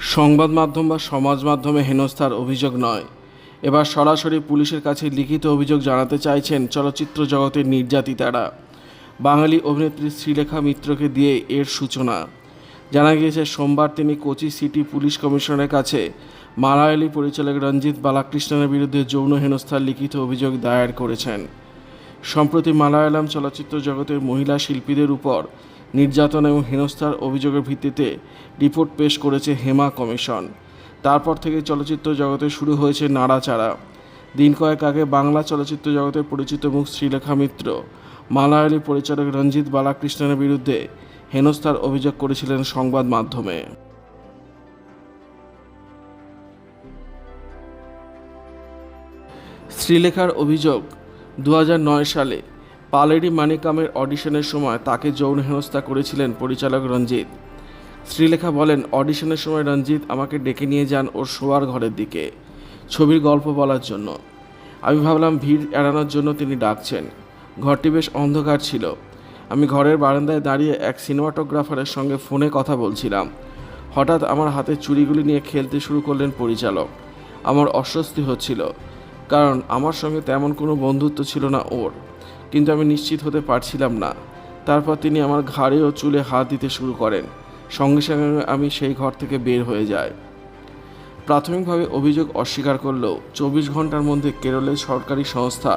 সংবাদ মাধ্যম বা সমাজ মাধ্যমে হেনস্থার অভিযোগ নয়। এবার সরাসরি পুলিশের কাছে লিখিত অভিযোগ জানাতে চাইছেন চলচ্চিত্র জগতের নির্যাতিতারা। বাঙালি অভিনেত্রী শ্রীলেখা মিত্রকে দিয়ে এর সূচনা। জানা গিয়েছে, সোমবার তিনি কোচি সিটি পুলিশ কমিশনারের কাছে মালায়ালি পরিচালক রঞ্জিত বালাকৃষ্ণনের বিরুদ্ধে যৌন হেনস্থার লিখিত অভিযোগ দায়ের করেছেন। সম্প্রতি মালায়ালাম চলচ্চিত্র জগতের মহিলা শিল্পীদের উপর নির্যাতন এবং হেনস্থার অভিযোগের ভিত্তিতে রিপোর্ট পেশ করেছে হেমা কমিশন। তারপর থেকে চলচ্চিত্র জগতে শুরু হয়েছে নাড়াচাড়া দিন কয়েক আগে বাংলা চলচ্চিত্র জগতের পরিচিত মুখ শ্রীলেখা মিত্র। মালায়ালি পরিচালক রঞ্জিত বালাকৃষ্ণনের বিরুদ্ধে হেনস্থার অভিযোগ করেছিলেন সংবাদ মাধ্যমে। শ্রীলেখার অভিযোগ, দু হাজার নয় সালে পালেরি মানিকামের অডিশনের সময় তাকে যৌন হেনস্থা করেছিলেন পরিচালক রঞ্জিত। শ্রীলেখা বলেন, অডিশনের সময় রঞ্জিত আমাকে ডেকে নিয়ে যান ওর শোয়ার ঘরের দিকে, ছবির গল্প বলার জন্য। আমি ভাবলাম ভিড় এড়ানোর জন্য তিনি ডাকছেন। ঘরটি বেশ অন্ধকার ছিল। আমি ঘরের বারান্দায় দাঁড়িয়ে এক সিনেমাটোগ্রাফারের সঙ্গে ফোনে কথা বলছিলাম। হঠাৎ আমার হাতে চুরিগুলি নিয়ে খেলতে শুরু করলেন পরিচালক। আমার অস্বস্তি হচ্ছিল, কারণ আমার সঙ্গে তেমন কোনো বন্ধুত্ব ছিল না ওর। কিন্তু আমি নিশ্চিত হতে পারছিলাম না। তারপর তিনি আমার ঘাড়ে ও চুলে হাত দিতে শুরু করেন। সঙ্গে সঙ্গে আমি সেই ঘর থেকে বের হয়ে যাই। প্রাথমিকভাবে অভিযোগ অস্বীকার করলেও চব্বিশ ঘণ্টার মধ্যে কেরলের সরকারি সংস্থা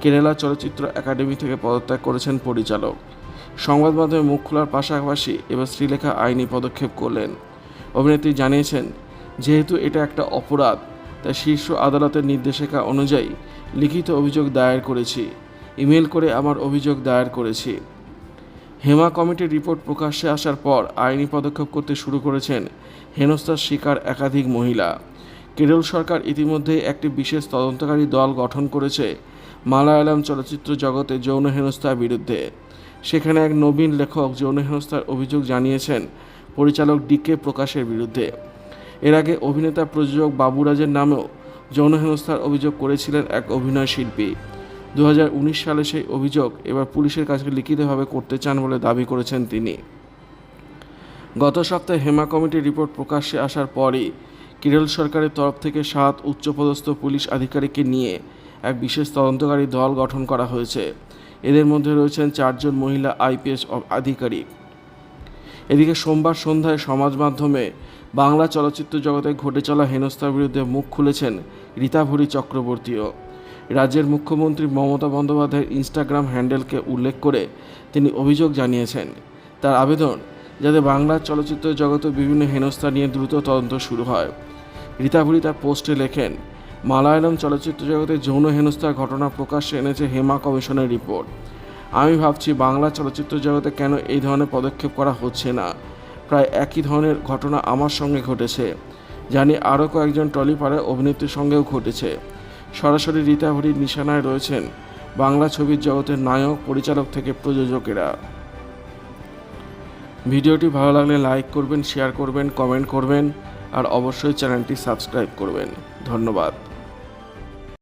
কেরালা চলচ্চিত্র একাডেমি থেকে পদত্যাগ করেছেন পরিচালক। সংবাদ মাধ্যমে মুখ খোলার পাশাপাশি এবার শ্রীলেখা আইনি পদক্ষেপ করলেন। অভিনেত্রী জানিয়েছেন, যেহেতু এটা একটা অপরাধ, তাই শীর্ষ আদালতের নির্দেশিকা অনুযায়ী লিখিত অভিযোগ দায়ের করেছি। ইমেল করে আমার অভিযোগ দায়ের করেছি। হেমা কমিটির রিপোর্ট প্রকাশ্যে আসার পর আইনি পদক্ষেপ করতে শুরু করেছেন হেনস্থার শিকার একাধিক মহিলা। কেরল সরকার ইতিমধ্যেই একটি বিশেষ তদন্তকারী দল গঠন করেছে মালায়ালাম চলচ্চিত্র জগতে যৌন হেনস্থার বিরুদ্ধে। সেখানে এক নবীন লেখক যৌন হেনস্থার অভিযোগ জানিয়েছেন পরিচালক ডিকে প্রকাশের বিরুদ্ধে। এর আগে অভিনেতা প্রযোজক বাবুরাজের নামেও যৌন হেনস্থার অভিযোগ করেছিলেন এক অভিনয় শিল্পী। উনিশ সালে সেই অভিযোগ এবার পুলিশের কাছে লিখিতভাবে করতে চান বলে দাবি করেছেন তিনি। গত সপ্তাহে হেমা কমিটির রিপোর্ট প্রকাশ্যে আসার পরই কেরল সরকারের তরফ থেকে সাত উচ্চপদস্থ পুলিশ আধিকারিককে নিয়ে এক বিশেষ তদন্তকারী দল গঠন করা হয়েছে। এদের মধ্যে রয়েছেন চারজন মহিলা আইপিএস আধিকারিক। এদিকে সোমবার সন্ধ্যায় সমাজ মাধ্যমে বাংলা চলচ্চিত্র জগতে ঘটে চলা হেনস্থার বিরুদ্ধে মুখ খুলেছেন রীতাভরি চক্রবর্তীও। রাজ্যের মুখ্যমন্ত্রী মমতা বন্দ্যোপাধ্যায়ের ইনস্টাগ্রাম হ্যান্ডেলকে উল্লেখ করে তিনি অভিযোগ জানিয়েছেন। তার আবেদন, যাতে বাংলা চলচ্চিত্র জগতে বিভিন্ন হেনস্থা নিয়ে দ্রুত তদন্ত শুরু হয়। রীতাভরি তার পোস্টে লেখেন, মালায়ালম চলচ্চিত্র জগতে যৌন হেনস্থার ঘটনা প্রকাশ্যে এনেছে হেমা কমিশনের রিপোর্ট। আমি ভাবছি বাংলা চলচ্চিত্র জগতে কেন এই ধরনের পদক্ষেপ করা হচ্ছে না। প্রায় একই ধরনের ঘটনা আমার সঙ্গে ঘটেছে। জানি আরও কয়েকজন টলিপাড়ার অভিনেত্রীর সঙ্গেও ঘটেছে। সরাসরি রীতা রীতাভরির নিশানায় রয়েছেন বাংলা ছবির জগতের নায়ক, পরিচালক থেকে প্রযোজকেরা। ভিডিওটি ভালো লাগলে লাইক করবেন, শেয়ার করবেন, কমেন্ট করবেন, আর অবশ্যই চ্যানেলটি সাবস্ক্রাইব করবেন। ধন্যবাদ।